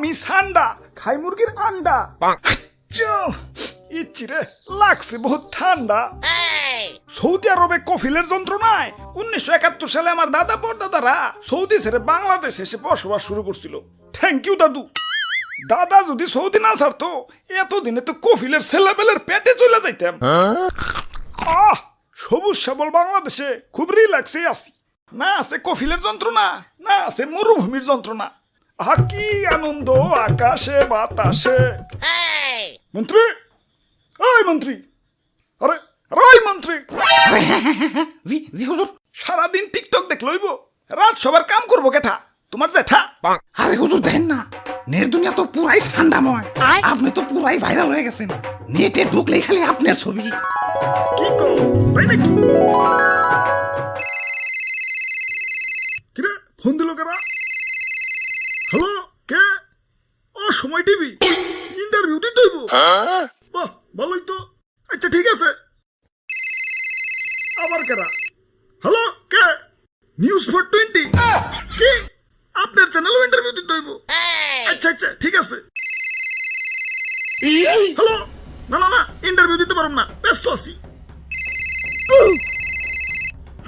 আমি সান্ডা খাই মুরগির আন্ডা। চো, ইচ্ছি রে লাগছে বহুত ঠান্ডা। সৌদি আরবে কফিলের যন্ত্রণায় উনিশশো একাত্তর সালে আমার দাদা পরদাদারা সৌদি ছেড়ে বাংলাদেশ এসে বসবাস শুরু করছিল। থ্যাংক ইউ দাদু। দাদা যদি সৌদি না ছাড়তো এতদিনে তো কফিলের ছেলেবেলের পেটে চলে যাইতাম। আহ সবুজ সবল বাংলাদেশে খুব রিল্যাক্সে আছি। না আছে কফিলের যন্ত্রণা না আছে মরুভূমির যন্ত্রণা। আহা কি আনন্দ আকাশে বাতাসে। মন্ত্রী! ওই মন্ত্রী! আরে আরে ওই মন্ত্রী! জি জি হুজুর। সারাদিন টিকটক দেখ লইব রাত সবার কাম করব কেঠা? তোমার জেঠা? আরে হুজুর দেখেন না। নেট দুনিয়া তো পুরাই ঠান্ডাময় আপনি তো পুরাই ভাইরাল হয়ে গেছেন। নেটে ঢুকলেই খালি আপনার ছবি। কি কো তাই নাকি? কিরে ফোন দিল কারা হ্যালো কে ও সময় টিভি ইন্টারভিউ দিতে হইব বাহ ভালোই তো। আচ্ছা ঠিক আছে। আবার কারা? হ্যালো কে? নিউজ ফর টোয়েন্টি কি? আপনার চ্যানেলও ইন্টারভিউ দিতে হইব। আচ্ছা আচ্ছা ঠিক আছে। হ্যালো না না না ইন্টারভিউ দিতে পারব না। ব্যস্ত আছি।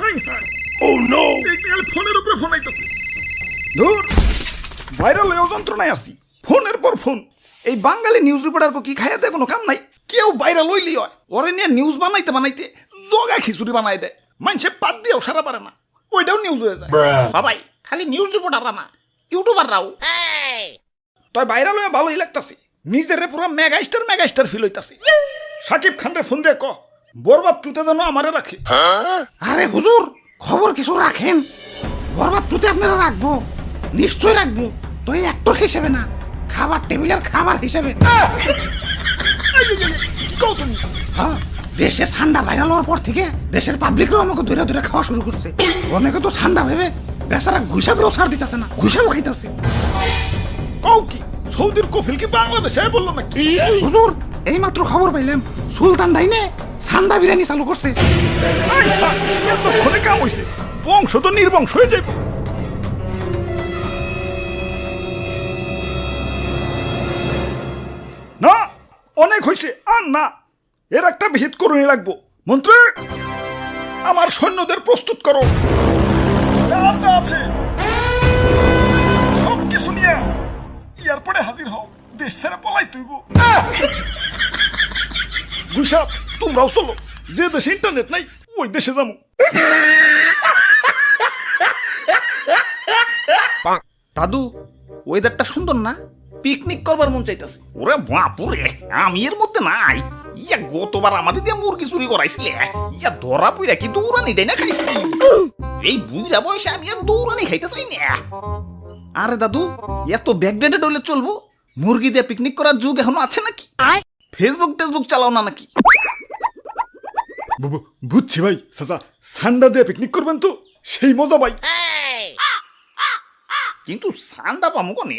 High high. ও নো ফোনের উপরে ফোন আইতাছে। ধুর। ভাইরাল হয়েও যন্ত্রণায় আছি। ফোনের পর ফোন। এই বাঙালি নিউজ রিপোর্টারকে কি খাইয়াতে কোনো কাম নাই? কেউ ভাইরাল হইলি হয়। ওরে নিয়ে নিউজ বানাইতে বানাইতে জগা খিচুড়ি বানাই দেয়। মানুষে পাত দিয়েও সারা পারে না। ওইটাও নিউজ হয়ে যায়। সবাই খালি নিউজ রিপোর্টাররা না ইউটিউবাররাও তাই ভাইরাল হয়ে ভালোই লাগতাছে। নিজের পুরো mega star mega star feel হইতাছে। সাকিব খান রে ফোন দিয়ে ক বরবাদ টুতে যেন আমারে রাখে। আরে হুজুর খবর কিছু রাখেন। বরবাদ টুতে আপনারা রাখব। নিশ্চয় রাখব। তো এই অ্যাক্টর হিসেবে না। খাবার টেবিলের খাবার হিসেবে। এই, এই, এই, হ্যাঁ দেশে ঠান্ডা ভাইরাল হওয়ার পর থেকে দেশের পাবলিকরাও আমাকে ধরে ধরে খাওয়া শুরু করছে। অনেকে তো ঠান্ডা ভেবে বেচারা ঘুষাবেও সার দিতেছে না ঘুষাবও খাইতেছে। কও কি সৌদির কফিল কি বাংলাদেশে বলল নাকি? হুজুর এইমাত্র খবর পাইলাম সুলতান ডাইনে ঠান্ডা বিরিয়ানি চালু করছে। এতক্ষণে কাম হইছে। বংশ তো নির্বংশ হয়ে যাবে হয়েছে আর না, এর একটা লাগবো। মন্ত্রী, আমার সৈন্যদের প্রস্তুত করো। যা যা আছে সব কিছু নিয়ে হাজির হও। দেশ পলাই তুইব। তোমরাও চলো। যে দেশে ইন্টারনেট নাই, ওই দেশে যাব দাদু ওয়েদারটা সুন্দর না? পিকনিক করবার মন চাইতেছে। ওরে বাপুরে আমি এর মধ্যে নাই। ইয়া গতবার আমার দিয়ে মুরগি চুরি করাইছিলে ইয়া ধরা পইরা কি দৌড়ানি ডাইনা খাইছি। এই বুড়া বয়সে আমি আর দৌড়ানি খাইতে চাই না। আরে দাদু এত ব্যাকডেটেড হইলে চলবো? মুরগি দিয়ে পিকনিক করার যুগ এখনও আছে নাকি? ফেসবুক টেসবুক চালাও না নাকি? বুঝছি ভাই চাচা সান্ডা দিয়ে পিকনিক করবেন তো? সেই মজা ভাই। কিন্তু সান্ডা পামো কনে?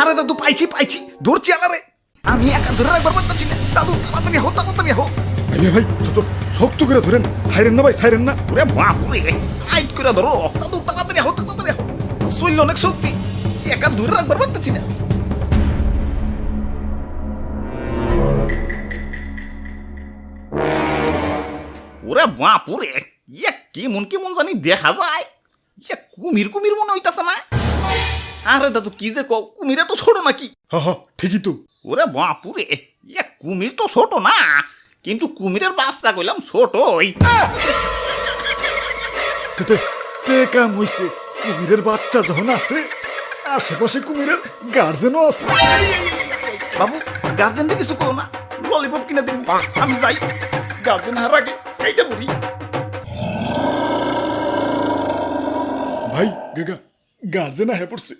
আরে দাদু পাইছি পাইছি। ধরছি আলারে। আমি একা ধরে রাখবার পারতাছি না। দাদু তাড়াতাড়ি হো তাড়াতাড়ি হো আরে ভাই শক্ত করে ধরেন। সাইরেন না ভাই সাইরেন না। ওরে বাপুরে আইট করে ধরো। দাদু তাড়াতাড়ি হো তাড়াতাড়ি হো শরীর অনেক শক্তি। একা ধরে রাখবার পারতাছি না। ওরে বাপুরে ইয়া কি মন জানি দেখা যায়। ইয়া কুমির কুমির মনে হইতাছে না। আরে দাদু কি যে কও? কুমিরে তো ছোট নাকি? হা হা ঠিকই তো। ওরে বাপুরে ইয়া কুমির তো ছোট না। কিন্তু কুমিরের বাচ্চা কইলাম ছোট তে তে কাম হইছে। কুমিরের বাচ্চা যখন আছে আশেপাশে কুমিরের গার্জেনও আছে। বাবু গার্জেনটা কিছু করো না। ললিপপ কিনে দিন। আমি যাই। গার্জেন হার আগে এইটা বলি ভাই গেগা গার্জেন আহে পড়ছে।